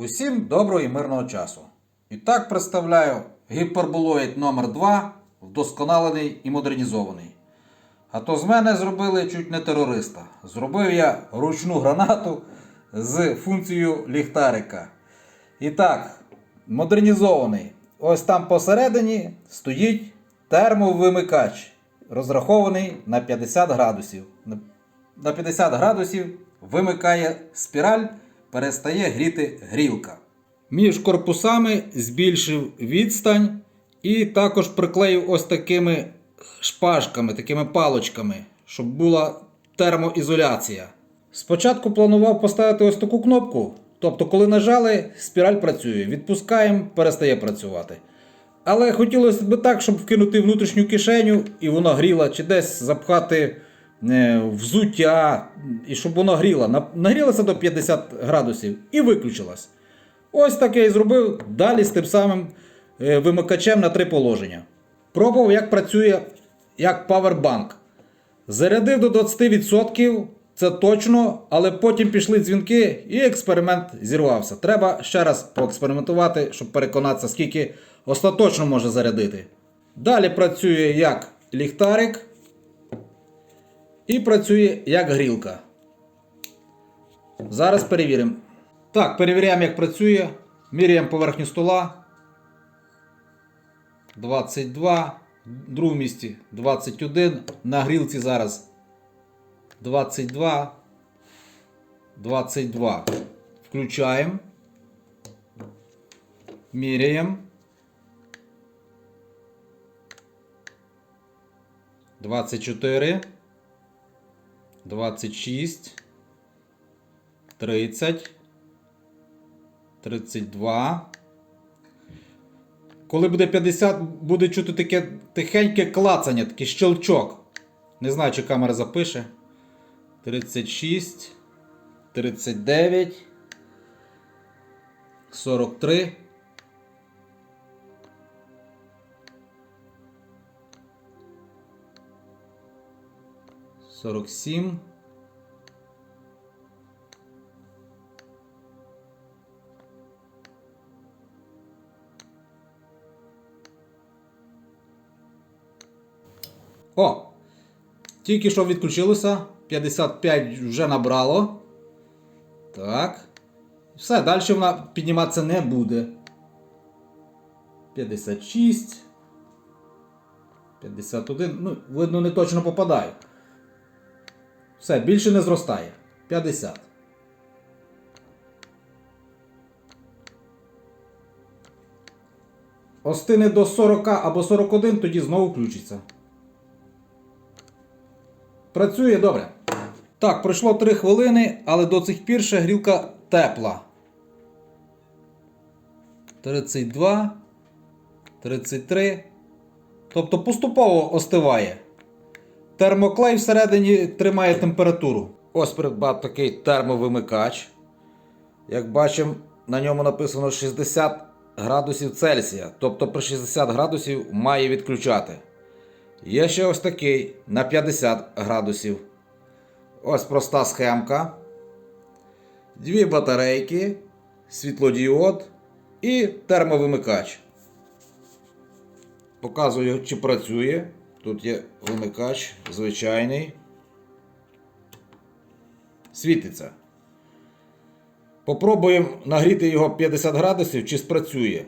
Усім доброго і мирного часу. І так представляю гіперболоїд номер 2 вдосконалений і модернізований. А то з мене зробили чуть не терориста. Зробив я ручну гранату з функцією ліхтарика. І так, модернізований. Ось там посередині стоїть термовимикач, розрахований на 50 градусів. На- На 50 градусів вимикає спіраль, перестає гріти грілка. Між корпусами збільшив відстань і також приклеїв ось такими шпажками, такими палочками, щоб була термоізоляція. Спочатку планував поставити ось таку кнопку. Тобто, коли нажали, спіраль працює. Відпускаємо, перестає працювати. Але хотілося б так, щоб вкинути внутрішню кишеню і воно гріло, чи десь запхати взуття, і щоб воно гріло. Нагрілося до 50 градусів і виключилось. Ось так я і зробив далі з тим самим е, вимикачем на три положення. Пробував, як працює як павербанк. Зарядив до 20%, це точно, але потім пішли дзвінки і експеримент зірвався. Треба ще раз поекспериментувати, щоб переконатися, скільки остаточно може зарядити. Далі працює як ліхтарик і працює як грілка. Зараз перевіримо. Так, перевіряємо, як працює. Міряємо поверхню стола. 22. В другому місці 21. На грілці зараз 22. 22. Включаємо. Міряємо. 24. 26. 30. 32. Коли буде 50, буде чути таке тихеньке клацання, такий щелчок. Не знаю, чи камера запише. 36, 39, 43. Сорок сім. О! Тільки що відключилося. 55 вже набрало. Так. Все, далі вона підніматися не буде. 56. 51. Ну, видно, не точно попадаю. Все, більше не зростає. 50. Остине до 40 або 41, тоді знову включиться. Працює добре. Так, пройшло 3 хвилини, але до цих пір ще грілка тепла. 32. 33. Тобто поступово остиває. Термоклей всередині тримає температуру. Ось придбав такий термовимикач. Як бачимо, на ньому написано 60 градусів Цельсія. Тобто при 60 градусів має відключати. Є ще ось такий на 50 градусів. Ось проста схемка. Дві батарейки, світлодіод і термовимикач. Показую, чи працює. Тут є вимикач звичайний. Світиться. Попробуємо нагріти його 50 градусів, чи спрацює.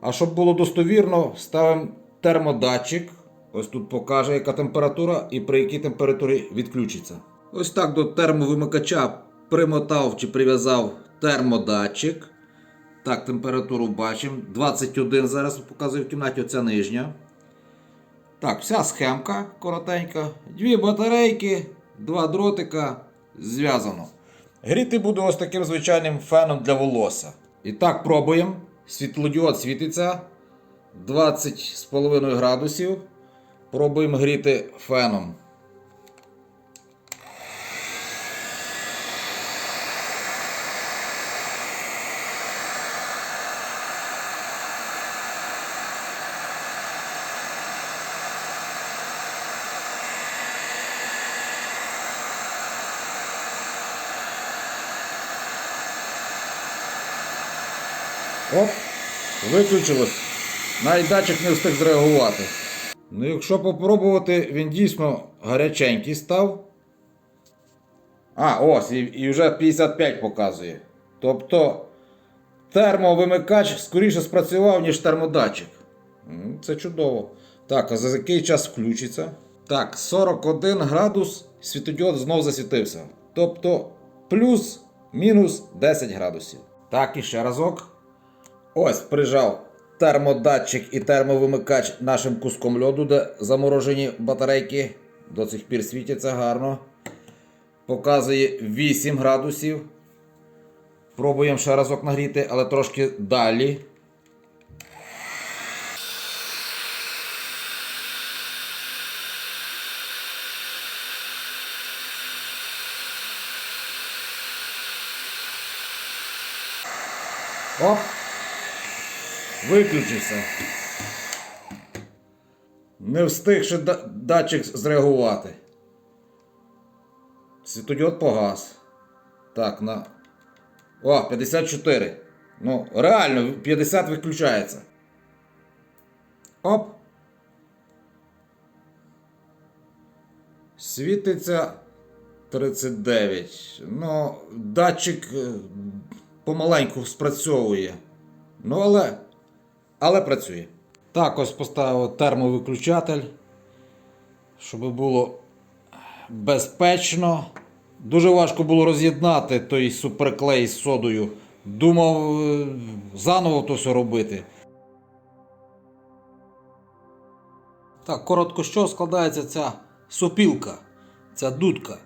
А щоб було достовірно, ставимо термодатчик. Ось тут покаже, яка температура і при якій температурі відключиться. Ось так до термовимикача примотав чи прив'язав термодатчик. Так, температуру бачимо. 21 зараз показую в кімнаті, оця нижня. Так, вся схемка коротенька. Дві батарейки, два дротика. Зв'язано. Гріти буду ось таким звичайним феном для волосся. І так, пробуємо. Світлодіод світиться 20,5 градусів. Пробуємо гріти феном. Виключилось. Навіть датчик не встиг зреагувати. Ну, якщо попробувати, він дійсно гаряченький став. А, ось, і, і вже 55 показує. Тобто термовимикач скоріше спрацював, ніж термодатчик. Це чудово. Так, а за який час включиться? Так, 41 градус світодіод знов засвітився. Тобто плюс-мінус 10 градусів. Так, і ще разок. Ось прижав термодатчик і термовимикач нашим куском льоду, де заморожені батарейки. До цих пір світяться гарно. Показує 8 градусів. Пробуємо ще разок нагріти, але трошки далі. Оп! Виключився. Не встиг ще да- датчик зреагувати. Світодіод погас. Так, на. О, 54. Ну, реально, 50 виключається. Оп. Світиться 39. Ну, датчик е, помаленьку спрацьовує. Ну, але. Але працює. Так, ось поставив термовиключатель, щоб було безпечно. Дуже важко було роз'єднати той суперклей з содою. Думав е, заново то все робити. Так, коротко що складається ця сопілка, ця дудка.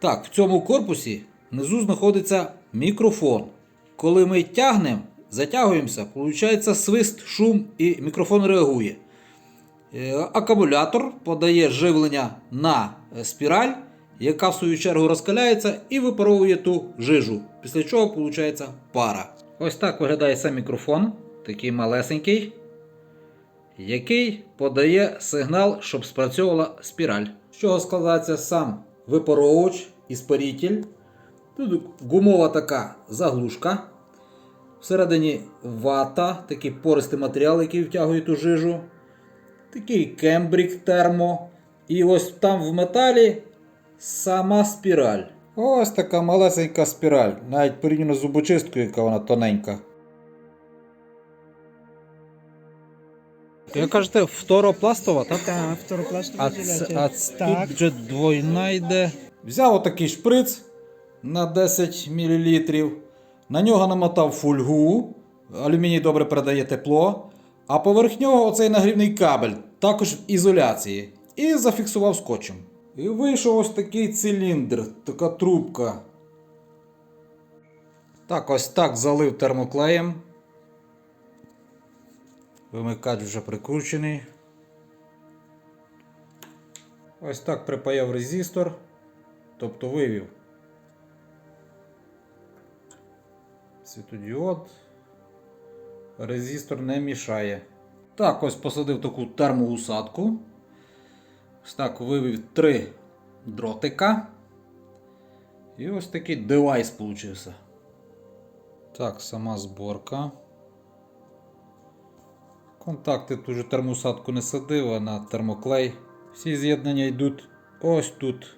Так, в цьому корпусі внизу знаходиться мікрофон. Коли ми тягнемо, затягуємося, виходить свист, шум і мікрофон реагує. Е, Акумулятор подає живлення на е, спіраль, яка в свою чергу розкаляється і випаровує ту жижу. Після чого виходить пара. Ось так виглядає сам мікрофон, такий малесенький, який подає сигнал, щоб спрацьовувала спіраль. З чого складається сам випаровувач і спаритель. Тут гумова така заглушка. Всередині вата, такий пористий матеріал, який втягує ту жижу. Такий кембрік термо. І ось там в металі сама спіраль. Ось така малесенька спіраль. Навіть порівняно з зубочисткою, яка вона тоненька. Ви кажете, фторопластова, так? Так, второпластова А, тут вже двойна йде. Взяв отакий шприц на 10 мл. На нього намотав фольгу. Алюміній добре передає тепло. А поверх нього оцей нагрівний кабель, також в ізоляції. І зафіксував скотчем. І вийшов ось такий циліндр, така трубка. Так, ось так залив термоклеєм. Вимикач вже прикручений. Ось так припаяв резистор, тобто вивів світодіод. Резистор не мішає. Так, ось посадив таку термоусадку. Ось так вивів три дротика. І ось такий девайс получився. Так, сама зборка. Контакти ту же термоусадку не садив, а на термоклей. Всі з'єднання йдуть ось тут.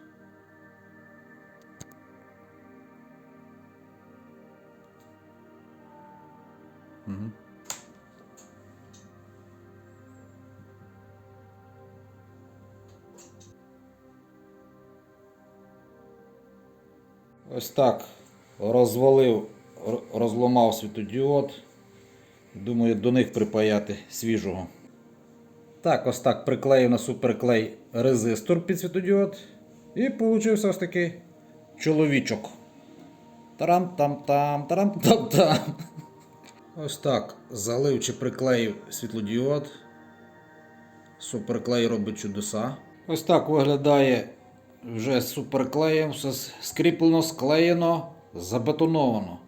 Ось так розвалив, розламав світодіод. Думаю, до них припаяти свіжого. Так, ось так приклеїв на суперклей резистор під світодіод. І получився ось такий чоловічок. Тарам-там-там, тарам-там-там. Ось так залив чи приклеїв світлодіод. Суперклей робить чудеса. Ось так виглядає вже суперклеєм, все скріплено, склеєно, забетоновано.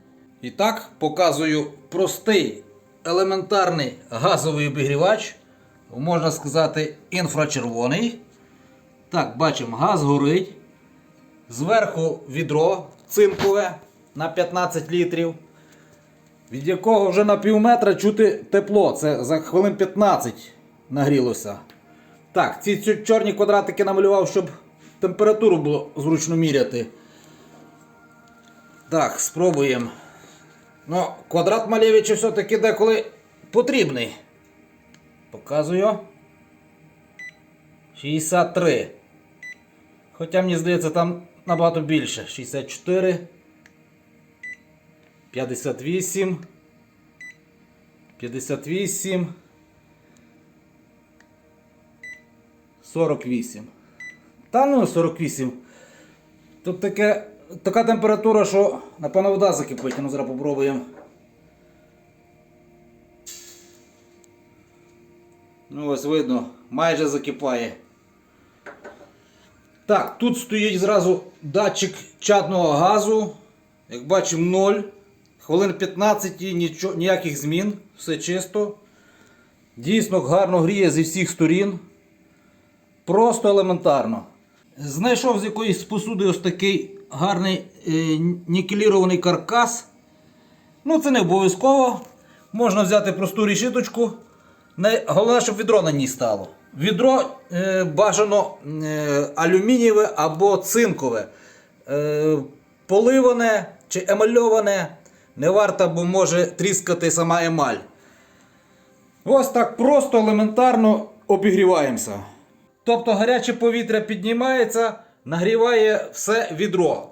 І так показую простий елементарний газовий обігрівач. Можна сказати, інфрачервоний. Так, бачимо, газ горить. Зверху відро цинкове на 15 літрів. від якого вже на пів метра чути тепло. Це за хвилин 15 нагрілося. Так, ці чорні квадратики намалював, щоб температуру було зручно міряти. Так, спробуємо. Ну, квадрат Малєвича все-таки деколи потрібний. Показую. 63. Хоча мені здається, там набагато більше. 64. 58. 58. 48. Та ну 48. Тут таке, така температура, що напевно вода закипить. Ну зараз попробуємо. Ну ось видно, майже закипає. Так, тут стоїть зразу датчик чадного газу. Як бачимо, 0. Хвилин 15 і нічо, ніяких змін. Все чисто. Дійсно гарно гріє зі всіх сторін. Просто елементарно. Знайшов з якоїсь посуди ось такий гарний е, нікелірований каркас. Ну, це не обов'язково. Можна взяти просту рішиточку. Головне, щоб відро на ній стало. Відро е, бажано е, алюмінієве або цинкове. Е, поливане чи емальоване не варто, бо може тріскати сама емаль. Ось так просто елементарно обігріваємося. Тобто гаряче повітря піднімається, нагріває все відро.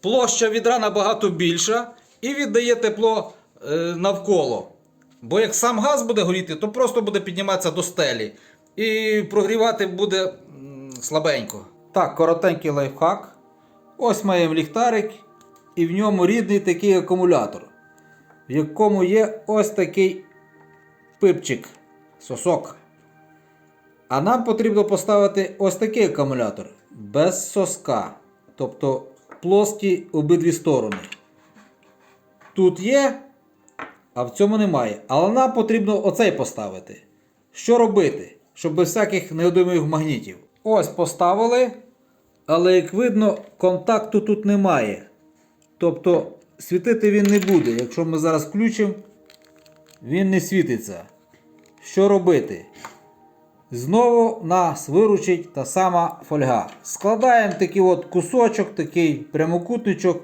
Площа відра набагато більша і віддає тепло е, навколо. Бо як сам газ буде горіти, то просто буде підніматися до стелі. І прогрівати буде слабенько. Так, коротенький лайфхак. Ось маємо ліхтарик, і в ньому рідний такий акумулятор, в якому є ось такий пипчик, сосок. А нам потрібно поставити ось такий акумулятор без соска. Тобто плоскі обидві сторони. Тут є, а в цьому немає. Але нам потрібно оцей поставити. Що робити? Щоб без всяких неодимих магнітів. Ось поставили. Але як видно, контакту тут немає. Тобто світити він не буде. Якщо ми зараз включимо, він не світиться. Що робити? Знову нас виручить та сама фольга. Складаємо такий от кусочок, такий прямокутничок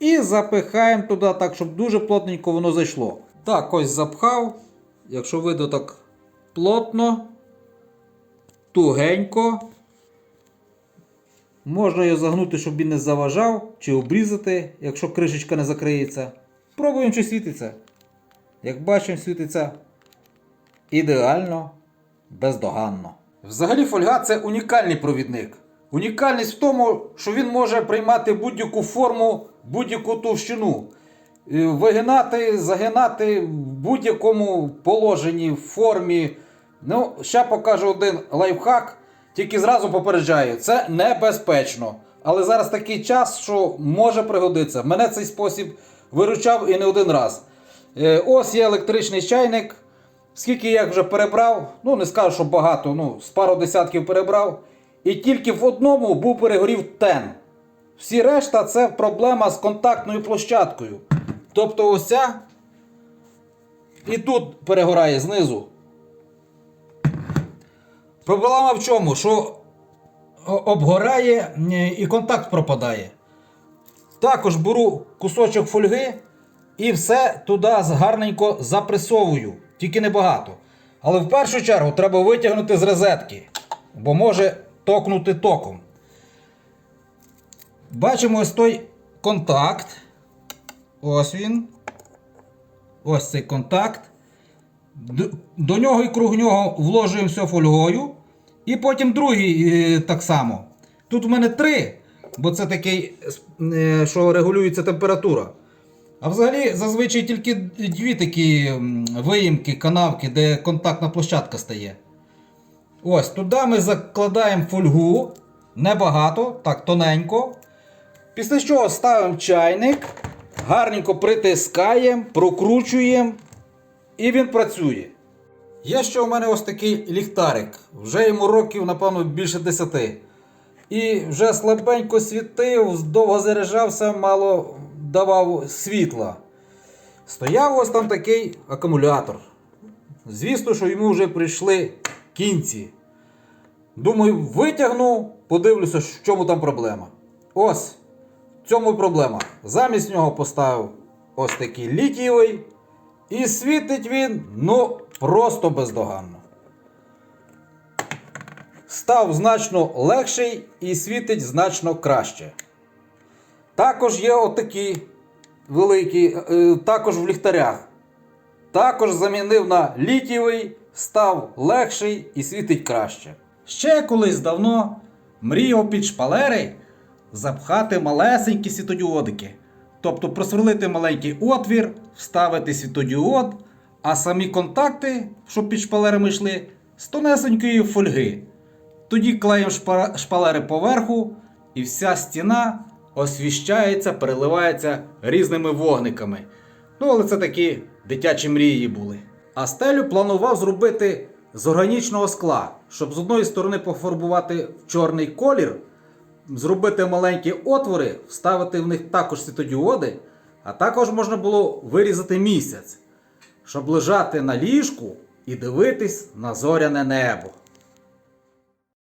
і запихаємо туди так, щоб дуже плотненько воно зайшло. Так, ось запхав. Якщо видно так плотно, тугенько. Можна його загнути, щоб він не заважав, чи обрізати, якщо кришечка не закриється. Пробуємо, чи світиться. Як бачимо, світиться ідеально, бездоганно. Взагалі фольга це унікальний провідник. Унікальність в тому, що він може приймати будь-яку форму, будь-яку товщину. Е, Вигинати, загинати в будь-якому положенні, формі. Ну, ще покажу один лайфхак, тільки зразу попереджаю, це небезпечно. Але зараз такий час, що може пригодитися. Мене цей спосіб виручав і не один раз. Е, Ось є електричний чайник. Скільки я вже перебрав, ну не скажу, що багато, ну, з пару десятків перебрав. І тільки в одному був перегорів тен. Всі решта це проблема з контактною площадкою. Тобто ось і тут перегорає знизу. Проблема в чому? Що обгорає і контакт пропадає. Також беру кусочок фольги і все туди гарненько запресовую. Тільки небагато. Але в першу чергу треба витягнути з розетки, бо може токнути током. Бачимо ось той контакт. Ось він. Ось цей контакт. До нього і круг нього вложуємо все фольгою. І потім другий е, так само. Тут в мене три, бо це такий, е, що регулюється температура. А взагалі зазвичай тільки дві такі виїмки, канавки, де контактна площадка стає. Ось туди ми закладаємо фольгу. Небагато, так тоненько. Після чого ставимо чайник, гарненько притискаємо, прокручуємо, і він працює. Є ще у мене ось такий ліхтарик. Вже йому років, напевно, більше 10. І вже слабенько світив, довго заряджався, мало давав світла. Стояв ось там такий акумулятор. Звісно, що йому вже прийшли кінці. Думаю, витягну, подивлюся, в чому там проблема. Ось, в цьому проблема. Замість нього поставив ось такий літієвий. І світить він, ну, просто бездоганно. Став значно легший і світить значно краще. Також є отакі великі, е, також в ліхтарях. Також замінив на літієвий, став легший і світить краще. Ще колись давно мріяв під шпалери запхати малесенькі світодіодики. Тобто просверлити маленький отвір, вставити світодіод, а самі контакти, щоб під шпалерами йшли, з тонесенької фольги. Тоді клеїмо шпалери поверху, і вся стіна освіщається, переливається різними вогниками. Ну, але це такі дитячі мрії були. А стелю планував зробити з органічного скла, щоб з одної сторони пофарбувати в чорний колір, зробити маленькі отвори, вставити в них також світодіоди, а також можна було вирізати місяць, щоб лежати на ліжку і дивитись на зоряне небо.